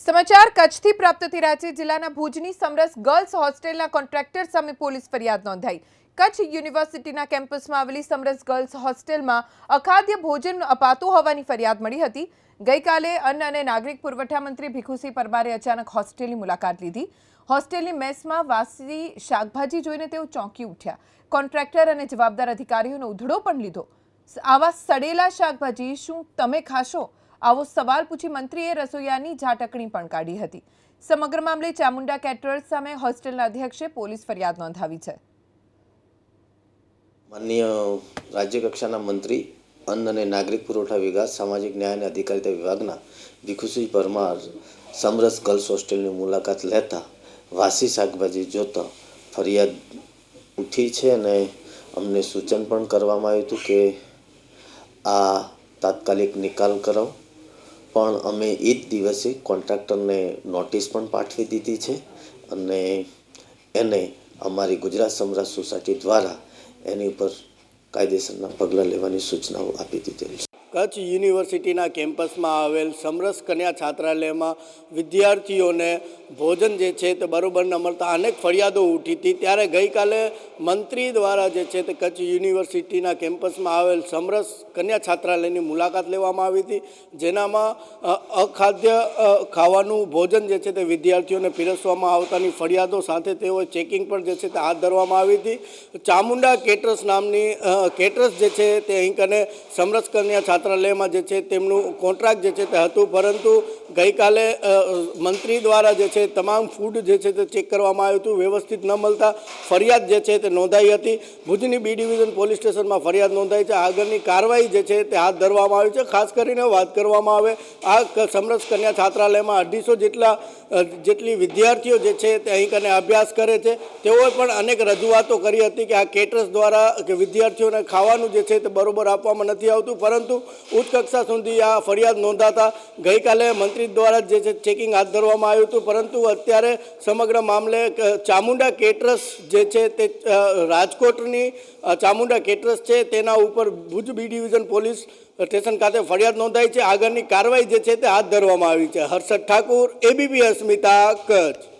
સમાચાર કચ્છથી પ્રાપ્ત થઈ છે. જિલ્લાના ભુજની સમરસ ગર્લ્સ હોસ્ટેલના કોન્ટ્રાક્ટર સામે પોલીસ ફરિયાદ નોંધાઈ. કચ્છ યુનિવર્સિટીના કેમ્પસમાં આવેલી સમરસ ગર્લ્સ હોસ્ટેલમાં અખાદ્ય ભોજન અપાતું હોવાની ફરિયાદ મળી હતી. ગઈકાલે અન્ન અને નાગરિક પુરવઠા મંત્રી ભીખુસિંહ પરમારે અચાનક હોસ્ટેલની મુલાકાત લીધી. હોસ્ટેલની મેસમાં વાસી શાકભાજી જોઈને તેઓ ચોંકી ઉઠ્યા. કોન્ટ્રાક્ટર અને જવાબદાર અધિકારીઓનો ઉધડો પણ લીધો. આવા સડેલા શાકભાજી શું તમે ખાશો? આવો સવાલ પૂછી મંત્રીએ રસોઈયાની ઝાટકણી પણ કાઢી હતી. સમગ્ર મામલે ચામુંડા કેટરર્સ સામે હોસ્ટેલના અધ્યક્ષે પોલીસ ફરિયાદ નોંધાવી છે. માનનીય રાજ્યકક્ષાના મંત્રી, અન્ન અને નાગરિક પુરવઠા વિકાસ સામાજિક ન્યાય અને અધિકારિતા વિભાગના ભીખુસિંહ પરમાર સમરસ ગર્લ્સ હોસ્ટેલની મુલાકાત લેતા વાસી શાકભાજી જોતા ફરિયાદ ઉઠી છે અને અમને સૂચન પણ કરવામાં આવ્યું હતું કે આ તાત્કાલિક નિકાલ કરાવો. પણ અમે એ જ દિવસે કોન્ટ્રાક્ટરને નોટિસ પણ પાઠવી દીધી છે અને એને અમારી ગુજરાત સમરાજ સોસાયટી દ્વારા એની ઉપર કાયદેસરના પગલાં લેવાની સૂચનાઓ આપી દીધેલી છે. કચ્છ યુનિવર્સિટીના કેમ્પસમાં આવેલ સમરસ કન્યા છાત્રાલયમાં વિદ્યાર્થીઓને ભોજન જે છે તે બરોબર ન મળતા અનેક ફરિયાદો ઉઠી હતી. ત્યારે ગઈકાલે મંત્રી દ્વારા જે છે તે કચ્છ યુનિવર્સિટીના કેમ્પસમાં આવેલ સમરસ કન્યા છાત્રાલયની મુલાકાત લેવામાં આવી હતી. જેનામાં અખાદ્ય ખાવાનું, ભોજન જે છે તે વિદ્યાર્થીઓને પીરસવામાં આવતાની ફરિયાદો સાથે તેઓ ચેકિંગ પણ જે છે તે હાથ ધરવામાં આવી હતી. ચામુંડા કેટરસ નામની કેટરસ જે છે તે અહીં કને સમરસ કન્યા છાત્રાલયમાં જે છે તેમનું કોન્ટ્રાક્ટ જે છે તે હતું. પરંતુ ગઈકાલે મંત્રી દ્વારા જે છે તમામ ફૂડ જે છે તે ચેક કરવામાં આવ્યું હતું, વ્યવસ્થિત ન મળતા ફરિયાદ જે છે તે નોંધાઈ હતી. ભુજની બી ડિવિઝન પોલીસ સ્ટેશનમાં ફરિયાદ નોંધાઈ છે. આગળની કાર્યવાહી જે છે તે હાથ ધરવામાં આવી છે. ખાસ કરીને વાત કરવામાં આવે, આ સમરસ કન્યા છાત્રાલયમાં અઢીસો જેટલા જેટલી વિદ્યાર્થીઓ જે છે તે અહીં કને અભ્યાસ કરે છે. તેઓએ પણ અનેક રજૂઆતો કરી હતી કે આ કેટરસ દ્વારા કે વિદ્યાર્થીઓને ખાવાનું જે છે તે બરોબર આપવામાં નથી આવતું. પરંતુ ઉચ્ચ કક્ષા સુધી આ ફરિયાદ નોંધાતા ગઈકાલે મંત્રી દ્વારા જે છે ચેકિંગ હાથ ધરવામાં આવ્યું હતું. પરંતુ અત્યારે સમગ્ર મામલે ચામુંડા કેટરસ જે છે તે રાજકોટની ચામુંડા કેટરસ છે તેના ઉપર Bhuj B division police station ખાતે ફરિયાદ નોંધાઈ છે. આગળની કાર્યવાહી જે છે તે હાથ ધરવામાં આવી છે. હર્ષદ ઠાકુર એબીપી અસ્મિતા કચ્છ.